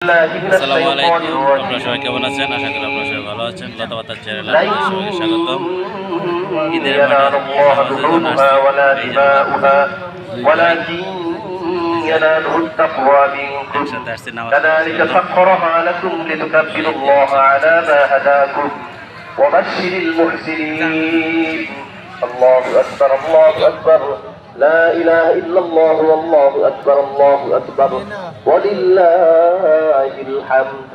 আসসালামু আলাইকুম আপনারা সবাই কেমন আছেন আশা করি আপনারা সবাই ভালো আছেন লতাপাতার চ্যানেলে আপনাদের সবাইকে স্বাগতম ঈদের ينال الله لحومها ولا دماؤها ولكن يناله التقوى منكم একসাথে আসছি নামাজ كذلك سخرها لكم لتكبروا الله على ما هداكم وبشر المحسنين الله أكبر الله أكبر لا إله إلا الله والله أكبر الله أكبر ولله الحمد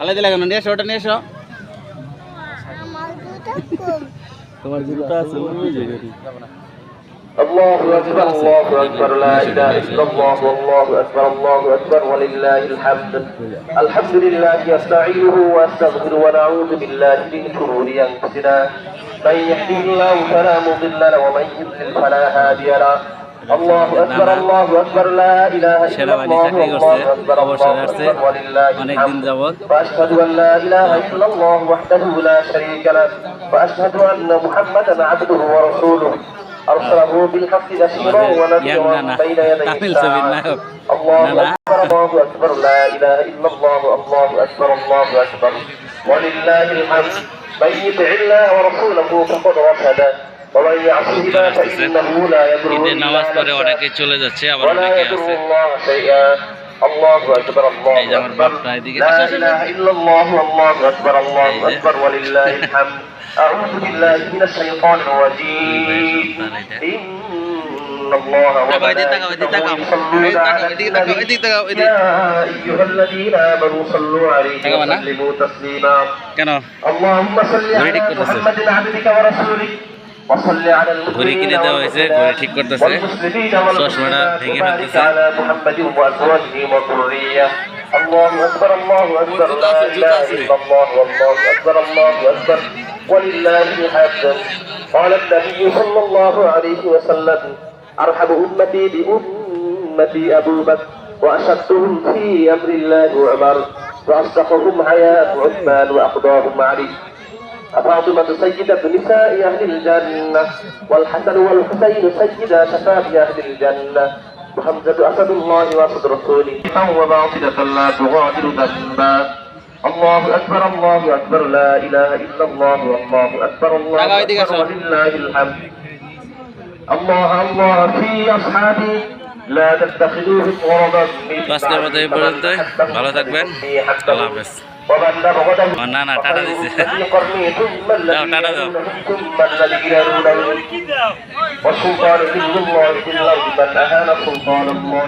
আলাই দিলে কেন নিয়ে এসো ওটা নিয়ে এসো তোমার জুতা আছে الله أكبر الله أكبر لا إله إلا الله والله أكبر الله أكبر ولله الحمد الحمد لله نستعينه وأستغفر ونعوذ بالله من شرور أنفسنا من يهده الله فلا مضل له ومن يضلل فلا هادي له আল্লাহ أكبر الله أكبر لا إله إلا الله الله أرسله بالحق بشيرا ونذيرا بين يدي الساعة الله أكبر الله أكبر لا إله إلا الله الله أكبر الله أكبر ولله الحمد من يطع الله ورسوله فقد رشد ومن يعص الله فإنه لا يضر الله شيئا ولا يضر الله شيئا الله أكبر الله أكبر لا إله إلا الله الله أكبر الله أكبر ولله الحمد أعوذ بالله من الشيطان الرجيم إن الله وملائكته يصلون على النبي يا أيها الذين آمنوا صلوا عليه وسلموا تسليما اللهم صل على محمد عبدك ورسولك وصل على ঘড়ি কিনে المسلمين দেওয়া হয়েছে, والمؤمنات ঘড়ি ঠিক করতেছে। والمسلمين চশমাটা والمسلمات ভেঙে وبارك ফেলতেছে। على محمد وأزواجه وذرية الله أكبر الله أكبر لا إله إلا الله والله أكبر الله أكبر ولله الحمد قال النبي صلى الله عليه وسلم أرحم أمتي بأمتي أبو بكر وأشدهم في أمر الله عمر وأصدقهم حياة عثمان وأقضاهم علي فاطمة سيدة نساء أهل الجنة والحسن والحسين سيدا شباب أهل الجنة وحمزة أسد الله وأسد رسوله وباطلة لا تغادر ذنبا الله أكبر الله أكبر لا إله إلا الله والله أكبر الله টাকা ওইদিকে أكبر আসো। ولله الحمد الله الله في أصحابي لا تتخذوهم غرضا من তো আজকের মতো এই পর্যন্তই ভালো থাকবেন আল্লাহ হাফেজ ومن نبغض ও না না টাটা দিছে في قرني ثم দাও, টাটা দাও। الذين ثم الذين يلونهم والسلطان ذل الله في الأرض من أهان سلطان الله